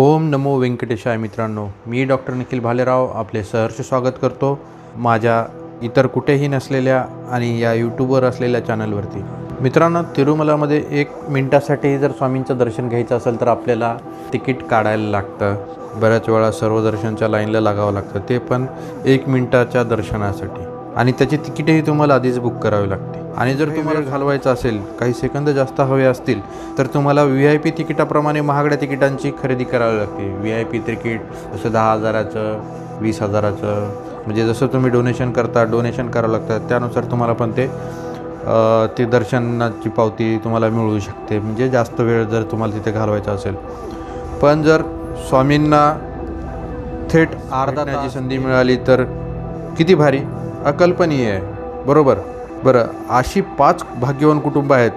ओम नमो व्यंकटेशाय मित्रांनो. मी डॉक्टर निखिल भालेराव आपले सहर्ष स्वागत करतो माझ्या इतर कुठेही नसलेल्या आणि या यूट्यूबवर असलेल्या चॅनलवरती. मित्रांनो तिरुमलामध्ये एक मिनटासाठी जर स्वामींचं दर्शन घ्यायचं असेल तर आपल्याला तिकीट काढायला लागतं. बऱ्याच वेळा सर्व दर्शनच्या लाईनला लागावं लागतं. ते पण एक मिनटाच्या दर्शनासाठी. आणि त्याची तिकीटही तुम्हाला आधीच बुक करावी लागते. आणि जर तुम्हाला घालवायचं असेल काही सेकंद जास्त हवे असतील तर तुम्हाला व्ही आय पी तिकिटाप्रमाणे महागड्या तिकिटांची खरेदी करावी लागते. व्ही आय पी तिकीट जसं दहा हजाराचं वीस हजाराचं म्हणजे जसं तुम्ही डोनेशन करता डोनेशन करावं लागतं त्यानुसार तुम्हाला पण ते ते दर्शनाची पावती तुम्हाला मिळू शकते. म्हणजे जास्त वेळ जर तुम्हाला तिथे घालवायचा असेल. पण जर स्वामींना थेट अर्धा ताची संधी मिळाली तर किती भारी. अकल्पनीय आहे. बरोबर? बरं अशी पाच भाग्यवान कुटुंब आहेत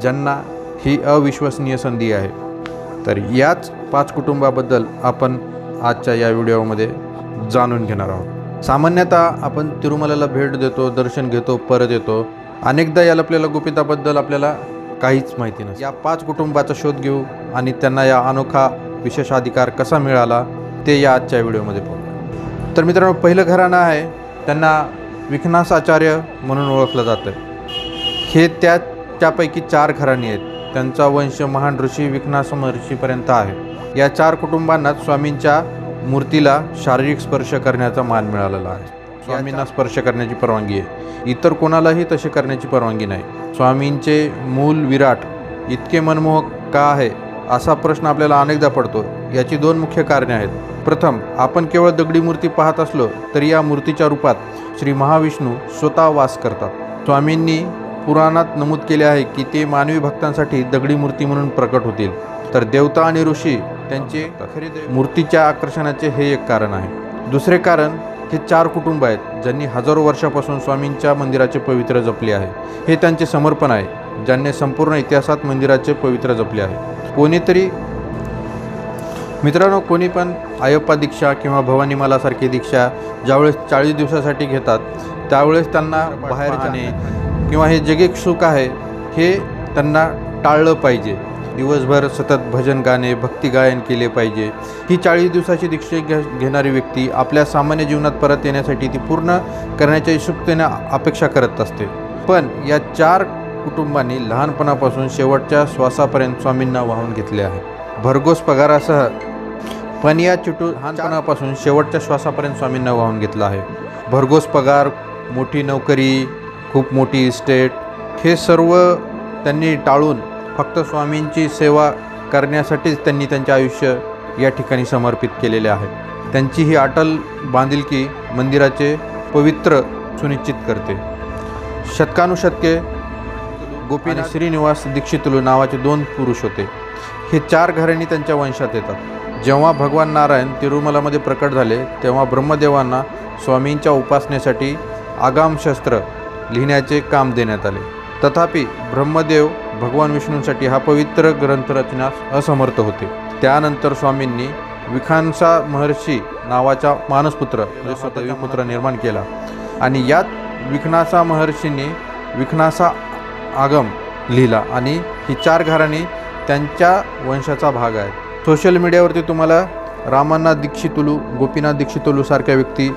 ज्यांना ही अविश्वसनीय संधी आहे. तर याच पाच कुटुंबाबद्दल आपण आजच्या या व्हिडिओमध्ये जाणून घेणार आहोत. सामान्यतः आपण तिरुमलाला भेट देतो दर्शन घेतो परत येतो. अनेकदा या लपलेल्या गुपिताबद्दल आपल्याला काहीच माहिती नसते. या पाच कुटुंबाचा शोध घेऊ आणि त्यांना या अनोखा विशेषाधिकार कसा मिळाला ते या आजच्या व्हिडिओमध्ये पाहू. तर मित्रांनो पहिलं घराणं आहे त्यांना विघ्नास आचार्य म्हणून ओळखलं जातं. हे त्या त्यापैकी चार घराणी आहेत. त्यांचा वंश महान ऋषी विघ्नास महर्षीपर्यंत आहे. या चार कुटुंबांनाच स्वामींच्या मूर्तीला शारीरिक स्पर्श करण्याचा मान मिळालेला आहे. स्वामींना स्पर्श करण्याची परवानगी आहे. इतर कोणालाही तसे करण्याची परवानगी नाही. स्वामींचे मूल विराट इतके मनमोहक का आहे? असा प्रश्न आपल्याला अनेकदा पडतो याची दोन मुख्य कारणे आहेत. प्रथम आपण केवळ दगडी मूर्ती पाहत असलो तरी या मूर्तीच्या रूपात श्री महाविष्णू स्वतः वास करतात. स्वामींनी पुराणात नमूद केले आहे की ते मानवी भक्तांसाठी दगडी मूर्ती म्हणून प्रकट होतील. तर देवता आणि ऋषी त्यांचे खरे मूर्तीच्या आकर्षणाचे हे एक कारण आहे. दुसरे कारण हे चार कुटुंब आहेत ज्यांनी हजारो वर्षापासून स्वामींच्या मंदिराचे पवित्र जपले आहे. हे त्यांचे समर्पण आहे ज्यांनी संपूर्ण इतिहासात मंदिराचे पवित्र जपले आहे. कोणीतरी मित्रांनो कोणी पण आयप्पा दीक्षा किंवा भवानीमालासारखी दीक्षा ज्यावेळेस चाळीस दिवसासाठी घेतात त्यावेळेस त्यांना बाहेर जाणे किंवा हे जगिक सुख आहे हे त्यांना टाळलं पाहिजे. दिवसभर सतत भजन गाणे भक्ती गायन केले पाहिजे. ही चाळीस दिवसाची दीक्षा घे घेणारी व्यक्ती आपल्या सामान्य जीवनात परत येण्यासाठी ती पूर्ण करण्याच्या इच्छुकतेने अपेक्षा करत असते. पण या चार कुटुंबांनी लहानपणापासून शेवटच्या श्वासापर्यंत स्वामींना वाहून घेतले आहे. भरघोस पगारासह पण या चिटू लहानपणापासून शेवटच्या श्वासापर्यंत स्वामींना वाहून घेतलं आहे. भरघोस पगार मोठी नोकरी खूप मोठी इस्टेट हे सर्व त्यांनी टाळून फक्त स्वामींची सेवा करण्यासाठीच त्यांनी त्यांचे आयुष्य या ठिकाणी समर्पित केलेले आहे. त्यांची ही अटल बांधिलकी मंदिराचे पवित्र सुनिश्चित करते. शतकानुशतके गोपीनाथ श्रीनिवास दीक्षितलू नावाचे दोन पुरुष होते. हे चार घराणी त्यांच्या वंशात येतात. जेव्हा भगवान नारायण तिरुमलामध्ये प्रकट झाले तेव्हा ब्रह्मदेवांना स्वामींच्या उपासनेसाठी आगाम शस्त्र लिहिण्याचे काम देण्यात आले. तथापि ब्रह्मदेव भगवान विष्णूंसाठी हा पवित्र ग्रंथ रचण्यास असमर्थ होते. त्यानंतर स्वामींनी विखानसा महर्षी नावाचा मानसपुत्र म्हणजे स्वतः पुत्र निर्माण केला. आणि यात विघ्नासा महर्षींनी विघ्नासा आगम लिहिला. आणि ही चार घराणी त्यांच्या वंशाचा भाग आहे सोशल मीडियावरती तुम्हाला रामांना दीक्षितुलू गोपीनाथ दीक्षितुलू सारख्या व्यक्ती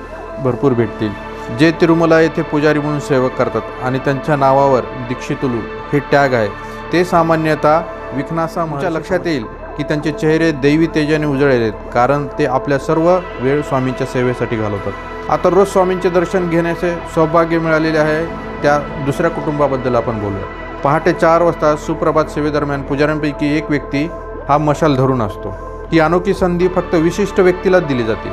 भरपूर भेटतील. जे तिरुमला येथे पुजारी म्हणून सेवक करतात आणि त्यांच्या नावावर दीक्षितुलू हे टॅग आहे. ते सामान्यतः विघ्नासा तुमच्या लक्षात येईल की त्यांचे चेहरे दैवी तेजाने उजळलेले आहेत कारण ते आपल्या सर्व वेळ स्वामींच्या सेवेसाठी घालवतात. आता रोज स्वामींचे दर्शन घेण्याचे सौभाग्य मिळालेले आहे त्या दुसऱ्या कुटुंबाबद्दल आपण बोलूया. पहाटे चार वाजता सुप्रभात सेवेदरम्यान पुजाऱ्यांपैकी एक व्यक्ती हा मशाल धरून असतो. ही अनोखी संधी फक्त विशिष्ट व्यक्तीलाच दिली जाते.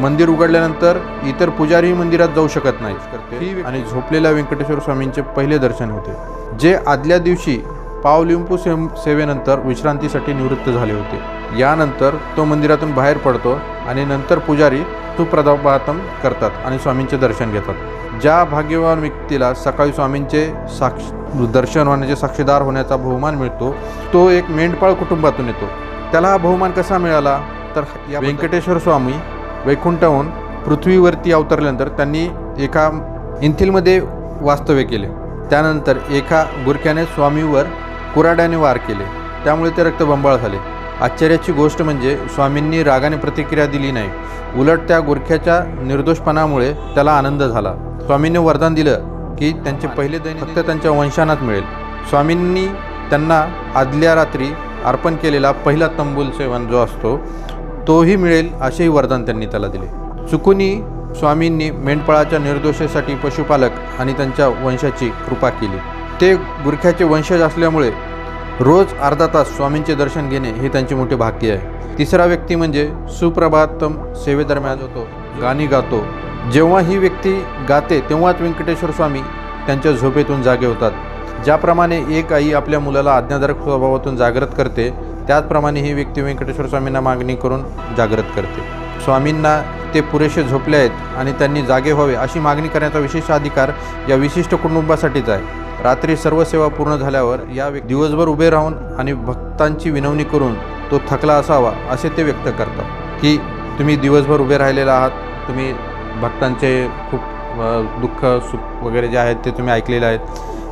मंदिर उघडल्यानंतर इतर पुजारी मंदिरात जाऊ शकत नाही आणि झोपलेल्या व्यंकटेश्वर स्वामींचे पहिले दर्शन होते जे आदल्या दिवशी पावलिंपू से सेवेनंतर विश्रांतीसाठी निवृत्त झाले होते. यानंतर तो मंदिरातून बाहेर पडतो आणि नंतर पुजारी सुप्रभातम करतात आणि स्वामींचे दर्शन घेतात. ज्या भाग्यवान व्यक्तीला सकाळी स्वामींचे साक्ष दर्शन होण्याचे साक्षीदार होण्याचा बहुमान मिळतो. तो एक मेंढपाळ कुटुंबातून येतो. त्याला हा बहुमान कसा मिळाला? तर या व्यंकटेश्वर स्वामी वैकुंठहून पृथ्वीवरती अवतरल्यानंतर त्यांनी एका इंथिलमध्ये वास्तव्य केले. त्यानंतर एका गुरख्याने स्वामीवर कुराड्याने वार केले. त्यामुळे ते रक्तबंबाळ झाले. आश्चर्याची गोष्ट म्हणजे स्वामींनी रागाने प्रतिक्रिया दिली नाही. उलट त्या गुरख्याच्या निर्दोषपणामुळे त्याला आनंद झाला. स्वामींनी वरदान दिलं की त्यांचे पहिले दैनिक फक्त त्यांच्या वंशानात मिळेल. स्वामींनी त्यांना आदल्या रात्री अर्पण केलेला पहिला तंबूल सेवन जो असतो तोही मिळेल असेही वरदान त्यांनी त्याला दिले. चुकूनी स्वामींनी मेंढपाळाच्या निर्दोषेसाठी पशुपालक आणि त्यांच्या वंशाची कृपा केली. ते गुरख्याचे वंशज असल्यामुळे रोज अर्धा तास स्वामींचे दर्शन घेणे हे त्यांचे मोठे भाग्य आहे. तिसरा व्यक्ती म्हणजे सुप्रभातम सेवेदरम्यान होतो गाणी गातो जेव्हा ही व्यक्ती गाते तेव्हाच व्यंकटेश्वर स्वामी त्यांच्या झोपेतून जागे होतात. ज्याप्रमाणे एक आई आपल्या मुलाला आज्ञाधारक स्वभावातून जागृत करते त्याचप्रमाणे ही व्यक्ती व्यंकटेश्वर स्वामींना मागणी करून जागृत करते. स्वामींना ते पुरेसे झोपले आहेत आणि त्यांनी जागे व्हावे अशी मागणी करण्याचा विशेष अधिकार या विशिष्ट कुटुंबासाठीच आहे. रात्री सर्व सेवा पूर्ण झाल्यावर या व्यक्ती दिवसभर उभे राहून आणि भक्तांची विनवणी करून तो थकला असावा असे ते व्यक्त करतात की तुम्ही दिवसभर उभे राहिलेला आहात तुम्ही भक्तांचे खूप दुःख सुख वगैरे जे आहेत ते तुम्ही ऐकलेले आहेत.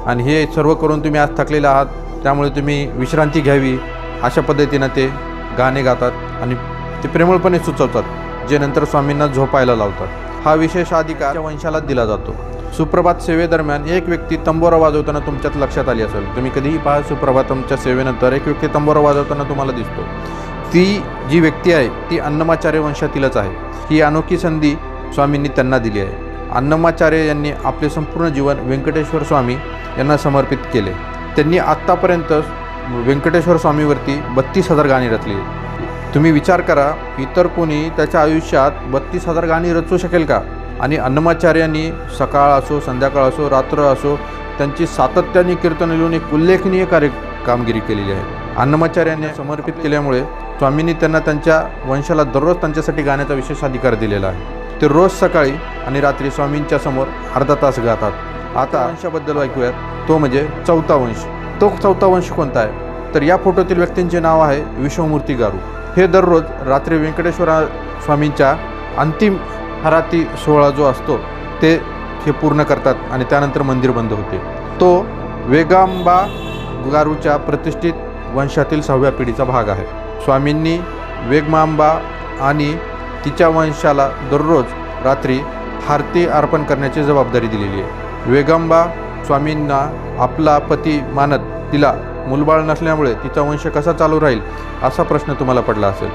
आणि हे सर्व करून तुम्ही आज थकलेले आहात त्यामुळे तुम्ही विश्रांती घ्यावी अशा पद्धतीनं ते गाणे गातात आणि ते प्रेमळपणे सुचवतात जे नंतर स्वामींना झोपायला लावतात. हा विशेष अधिकार वंशाला दिला जातो. सुप्रभात सेवेदरम्यान एक व्यक्ती तंबोरा वाजवताना तुमच्यात लक्षात आली असेल. तुम्ही कधीही पहा सुप्रभातमच्या सेवेनंतर एक व्यक्ती तंबोरा वाजवताना तुम्हाला दिसतो. ती जी व्यक्ती आहे ती अन्नमाचार्य वंशातीलच आहे. ही अनोखी संधी स्वामींनी त्यांना दिली आहे. अन्नमाचार्य यांनी आपले संपूर्ण जीवन व्यंकटेश्वर स्वामी यांना समर्पित केले. त्यांनी आत्तापर्यंत व्यंकटेश्वर स्वामीवरती बत्तीस हजार गाणी रचली. तुम्ही विचार करा इतर कोणी त्याच्या आयुष्यात बत्तीस हजार गाणी रचू शकेल का? आणि अन्नमाचार्यांनी सकाळ असो संध्याकाळ असो रात्र असो त्यांची सातत्याने कीर्तन लिहून एक उल्लेखनीय कार्य कामगिरी केलेली आहे. अन्नमाचार्यांनी समर्पित केल्यामुळे स्वामींनी त्यांना त्यांच्या वंशाला दररोज त्यांच्यासाठी गाण्याचा विशेष अधिकार दिलेला आहे. ते रोज सकाळी आणि रात्री स्वामींच्या समोर अर्धा तास गातात. आता वंशाबद्दल ऐकूयात. तो म्हणजे चौथा वंश. तो चौथा वंश कोणता आहे? तर या फोटोतील व्यक्तींचे नाव आहे विश्वमूर्ती गारू. हे दररोज रात्री व्यंकटेश्वरा स्वामींच्या अंतिम हराती सोहळा जो असतो ते हे पूर्ण करतात आणि त्यानंतर मंदिर बंद होते. तो वेगांबा गारूच्या प्रतिष्ठित वंशातील सहाव्या पिढीचा भाग आहे. स्वामींनी वेगमांबा आणि तिच्या वंशाला दररोज रात्री हारती अर्पण करण्याची जबाबदारी दिलेली आहे. वेगंबा स्वामींना आपला पती मानत तिला मुलबाळ नसल्यामुळे तिचा वंश कसा चालू राहील असा प्रश्न तुम्हाला पडला असेल.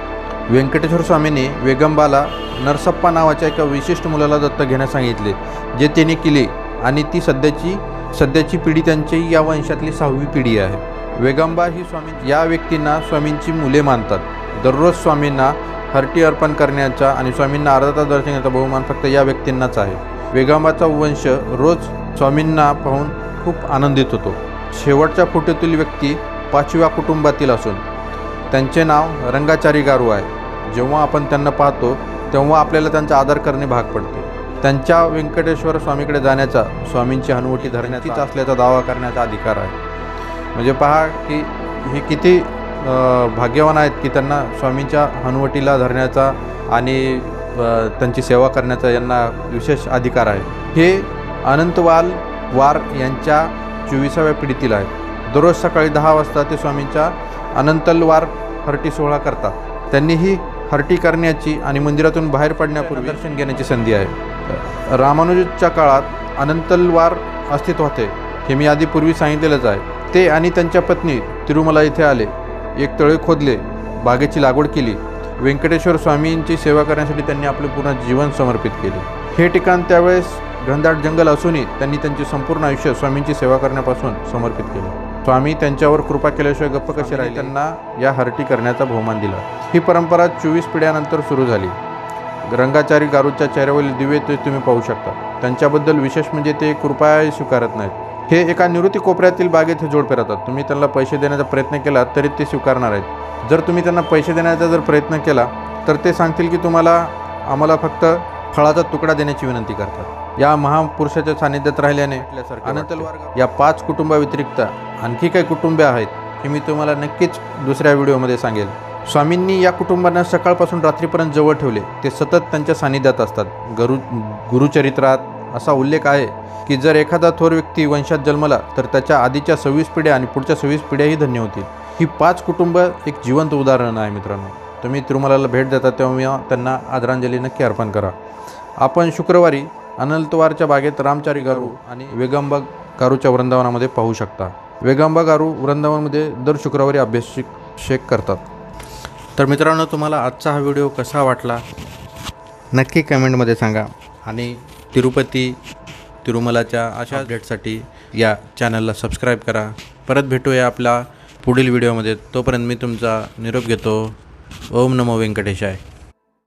व्यंकटेश्वर स्वामींनी वेगंबाला नरसप्पा नावाच्या एका विशिष्ट मुलाला दत्त घेण्यास सांगितले जे त्याने केले आणि ती सध्याची सध्याची पिढी त्यांची या वंशातली सहावी पिढी आहे. वेगंबा ही स्वामी या व्यक्तींना स्वामींची मुले मानतात. दररोज स्वामींना हरटी अर्पण करण्याचा आणि स्वामींना अर्धा तास दर्शन बहुमान फक्त या व्यक्तींनाच आहे. वेगंबाचा वंश रोज स्वामींना पाहून खूप आनंदित होतो. शेवटच्या फोटोतील व्यक्ती पाचव्या कुटुंबातील असून त्यांचे नाव रंगाचारी गारू आहे. जेव्हा आपण त्यांना पाहतो तेव्हा आपल्याला त्यांचा आदर करणे भाग पडते. त्यांच्या व्यंकटेश्वर स्वामीकडे जाण्याचा स्वामींची हनुवटी धरण्याचीच असल्याचा दावा करण्याचा अधिकार आहे. म्हणजे पहा की हे किती भाग्यवान आहेत की त्यांना स्वामींच्या हनुवटीला धरण्याचा आणि त्यांची सेवा करण्याचा यांना विशेष अधिकार आहे. हे अनंतवाल वार यांच्या चोवीसाव्या पिढीतील आहेत दररोज सकाळी दहा वाजता ते स्वामींच्या अनंतलवार हरटी सोहळा करतात. त्यांनी ही हरटी करण्याची आणि मंदिरातून बाहेर पडण्यापूर्वी दर्शन घेण्याची संधी आहे. रामानुजच्या काळात अनंतलवार अस्तित्व होते हे मी आधी पूर्वी सांगितलेलंच आहे. ते आणि त्यांच्या पत्नी तिरुमला इथे आले. एक तळे खोदले बागेची लागवड केली. व्यंकटेश्वर स्वामींची सेवा करण्यासाठी त्यांनी आपले पूर्ण जीवन समर्पित केले. हे ठिकाण त्यावेळेस घनदाट जंगल असूनही त्यांनी त्यांचे संपूर्ण आयुष्य स्वामींची सेवा करण्यापासून समर्पित केले. स्वामी त्यांच्यावर कृपा केल्याशिवाय गप्प कसे राहिले? त्यांना या हरटी करण्याचा बहुमान दिला. ही परंपरा चोवीस पिढ्यानंतर सुरू झाली. रंगाचारी गारूच्या चेहऱ्यावरील दिवे ते तुम्ही पाहू शकता. त्यांच्याबद्दल विशेष म्हणजे ते कृपयाही स्वीकारत नाहीत. हे एका निवृत्ती कोपऱ्यातील बागेत हे जोडपे राहतात तुम्ही त्यांना पैसे देण्याचा प्रयत्न केला तरी ते स्वीकारणार आहेत. जर तुम्ही त्यांना पैसे देण्याचा जर प्रयत्न केला तर ते सांगतील की तुम्हाला आम्हाला फक्त फळाचा तुकडा देण्याची विनंती करतात. या महापुरुषाच्या सानिध्यात राहिल्याने अनंतलवार या पाच कुटुंबाव्यतिरिक्त आणखी काही कुटुंबे आहेत हे मी तुम्हाला नक्कीच दुसऱ्या व्हिडिओमध्ये सांगेल. स्वामींनी या कुटुंबांना सकाळपासून रात्रीपर्यंत जवळ ठेवले. ते सतत त्यांच्या सानिध्यात असतात. गुरु गुरुचरित्रात असा उल्लेख आहे की जर एखादा थोर व्यक्ती वंशात जन्मला तर त्याच्या आधीच्या सव्वीस पिढ्या आणि पुढच्या सव्वीस पिढ्याही धन्य होतील. ही पाच कुटुंब एक जिवंत उदाहरण आहे मित्रांनो. तुम्ही तिरुमलाला भेट देता तेव्हा त्यांना आदरांजली नक्की अर्पण करा. आपण शुक्रवारी अनंतवारच्या बागेत रामचारी गारू आणि वेगंबा गारूच्या वृंदावनामध्ये पाहू शकता. वेगंबा गारू वृंदावनमध्ये दर शुक्रवारी अभ्यासिक शेक करतात. तर मित्रांनो तुम्हाला आजचा हा व्हिडिओ कसा वाटला? नक्की कमेंटमध्ये सांगा. आणि तिरुपती तिरुमलाच्या अशा अपडेटसाठी या चॅनलला सबस्क्राईब करा. परत भेटूया आपला पुढील व्हिडिओमध्ये तोपर्यंत मी तुमचा निरोप घेतो. ओम नमो व्यंकटेशाय.